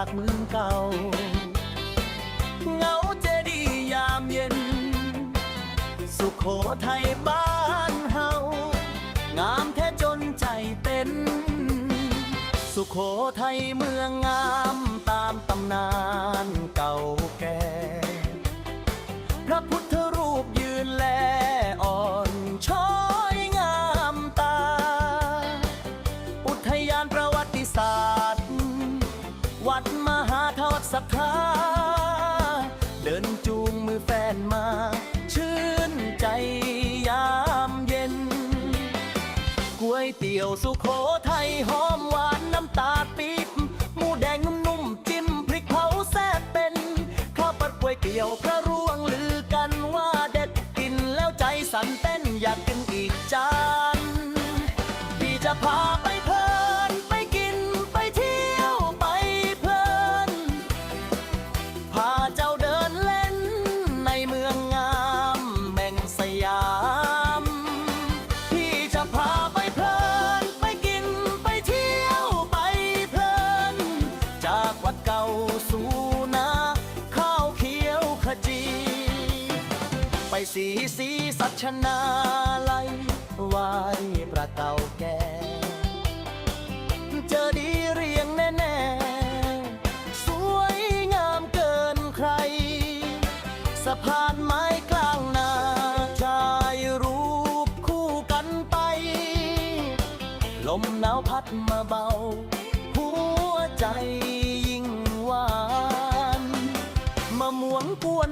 ากเมืองเก่า เงาเจดียามเย็น สุขโขทัยบ้านเฮา งามแท้จนใจเต้น สุขโขทัยเมืองงามตามตำนานเก่าแก่ ทาเดินจูงมือแฟนมา ชื่นใจยามเย็นก๋วยเตี๋ยวสุโขทัยหอมหวานน้ำตาลปี๊บหมูแดงนุ่มๆจิ้มพริกเผาแซ่บเป็นข้าวผัดก๋วยเตี๋ยวพระร่วงลือกันว่าเด็ดกินแล้วใจสั่นเต้นอยากกินอีกจานพี่จะพาไป วัดเก่าสู่นาข้าวเขียวขจี ไปสีสีสัชนาลัยไหวพระเก่าแก่เจอดีเรียงแน่ๆ สวยงามเกินใคร สะพานไม้ะม่วง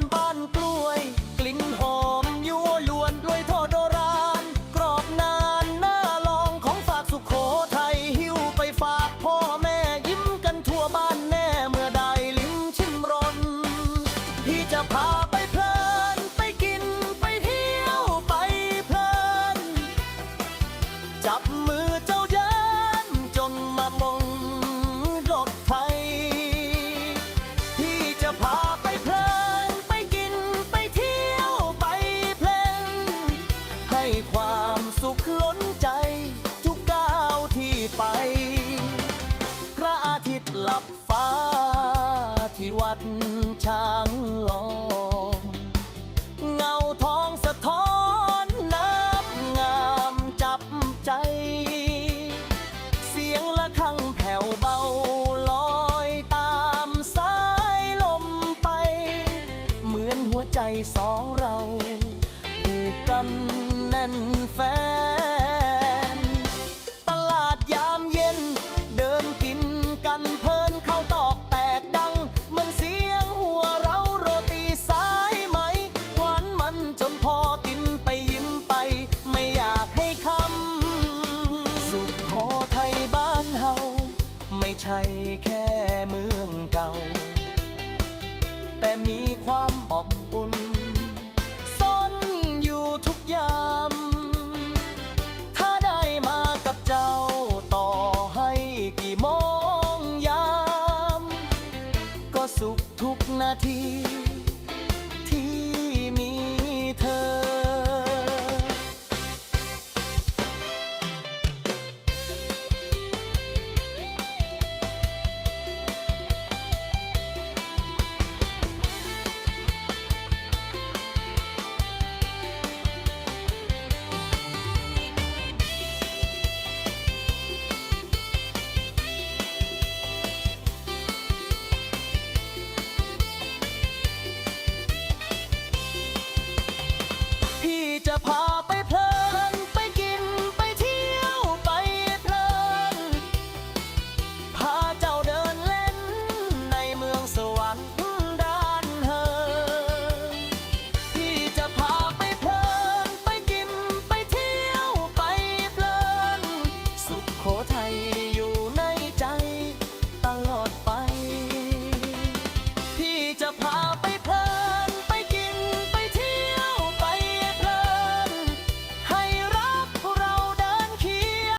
ฟ้าที่วัดช้างลองเงาทองสะท้อนน้ำงามจับใจ เสียงละฆังแผ่วเบาลอยตามสายลมไป เหมือนหัวใจสองเราผูกกันแน่นแฟน แค่เมืองเก่า แต่มี